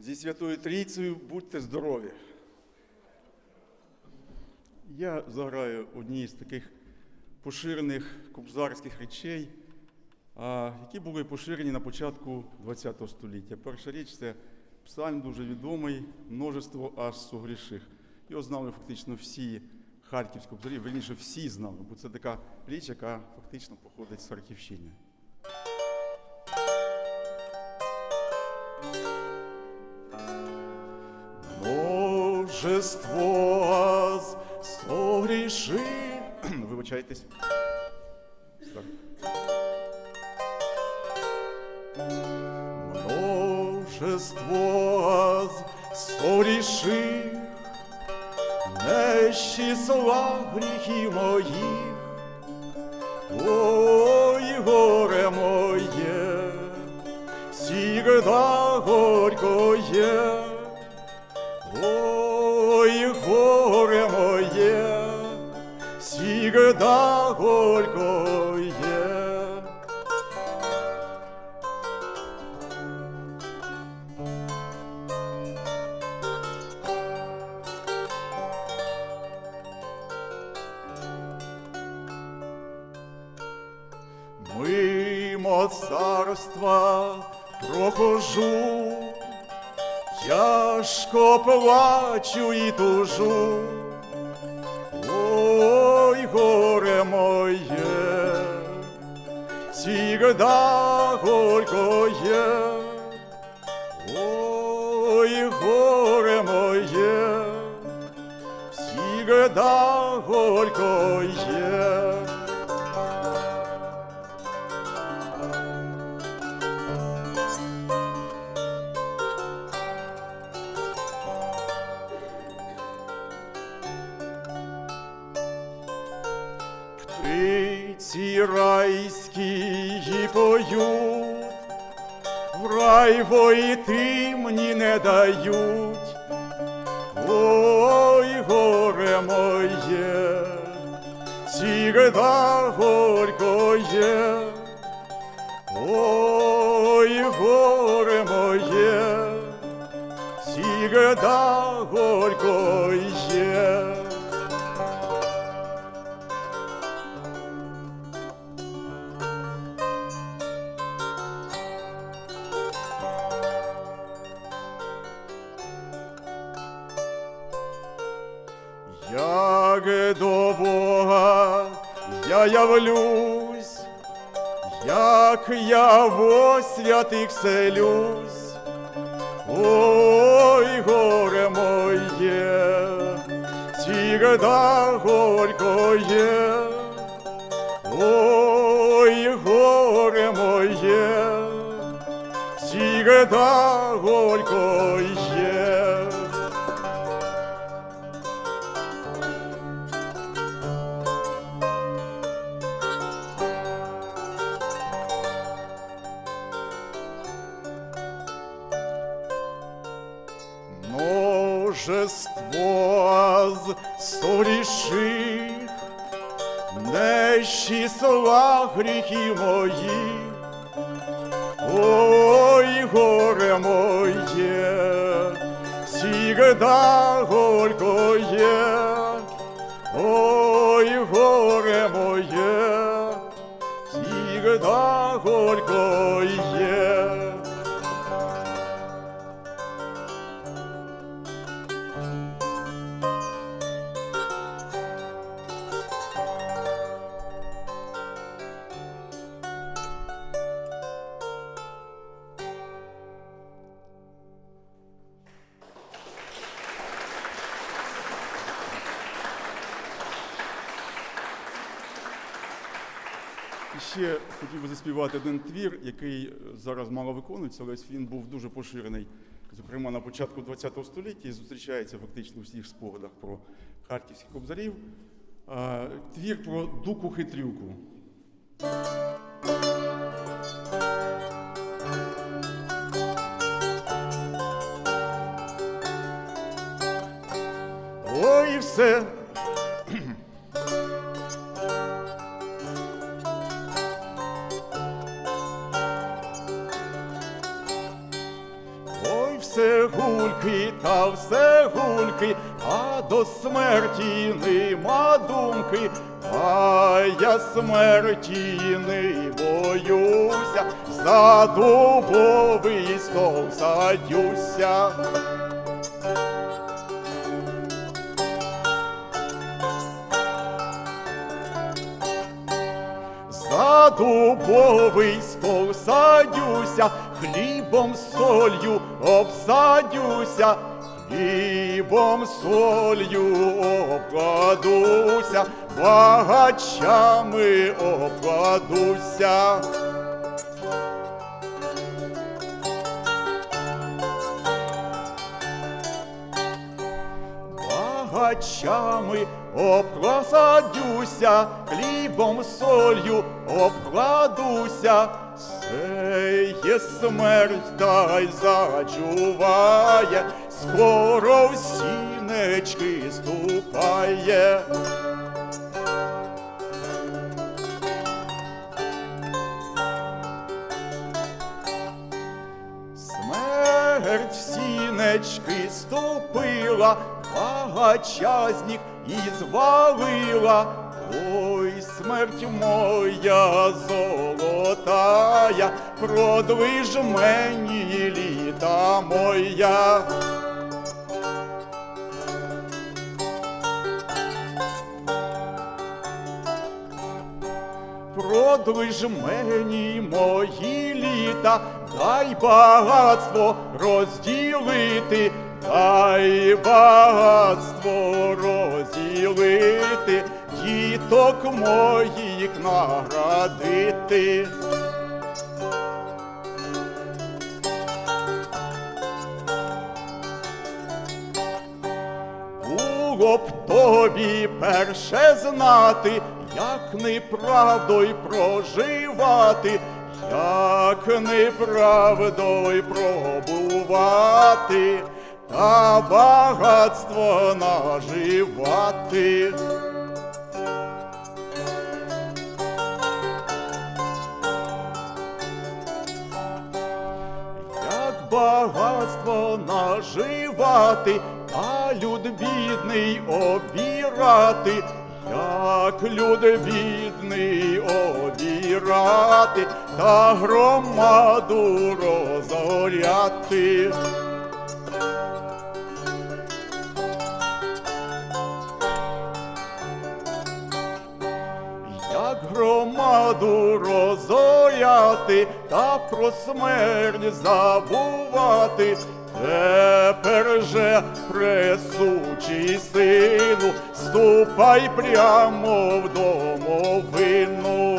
Зі Святою Трійцею будьте здорові. Я заграю одні з таких поширених кобзарських речей, які були поширені на початку ХХ століття. Перша річ це псальм дуже відомий, множество аж согріших. Його знали фактично всі харківські кобзарі, верніше всі знали, бо це така річ, яка фактично походить з Харківщини. Множество аз согріши. Вибачайтесь. Так. Множество согріших, не числа гріхів моїх. Ой, горе моє, всегда горькое. Ой, Мимо царства прохожу, Тяжко плачу і тужу, ой, горе моє, всегда горькое, ой, горе моє, всегда горькое. Птиці райські поють, в рай войти мені не дають. Ой, горе моє, всегда горькое. Ой, горе моє, всегда явлюсь, як я во святих селюсь, ой, горе моє, всегда горькое, ой, горе моє, всегда горькое. Множество з соріших, не числа гріхів моїх, ой, горе моє, всегда горькое, ще хотів би заспівати один твір, який е, зараз мало виконується, але він був дуже поширений, зокрема на початку ХХ століття і зустрічається фактично у всіх спогадах про харківських кобзарів. Твір про дуку хитрюку. Ой, все. Все гульки та все гульки, а до смерті нема думки, а я смерті не боюся, за дубовий стол садюся. За дубовий стол садюся, хлібом солью обсадюся, хлібом солью обкладуся, багачами обкладуся. Багачами обкладуся, хлібом солью обкладуся, це є смерть та й зачуває, скоро в сінечки ступає. Смерть в сінечки ступила, багача з них і звалила. Смерть моя золотая, продвиж мені літа моя. Продвиж мені мої літа, дай багатство розділити, дай багатство розділити, діток моїх наградити. Було б тобі перше знати, як неправдою проживати, як неправдою пробувати, та багатство наживати. Наживати, а люд бідний обірати, як люд бідний обірати, та громаду розоряти. Як громаду розоряти та про смерть забувати, тепер же пресучий сину, ступай прямо в домовину.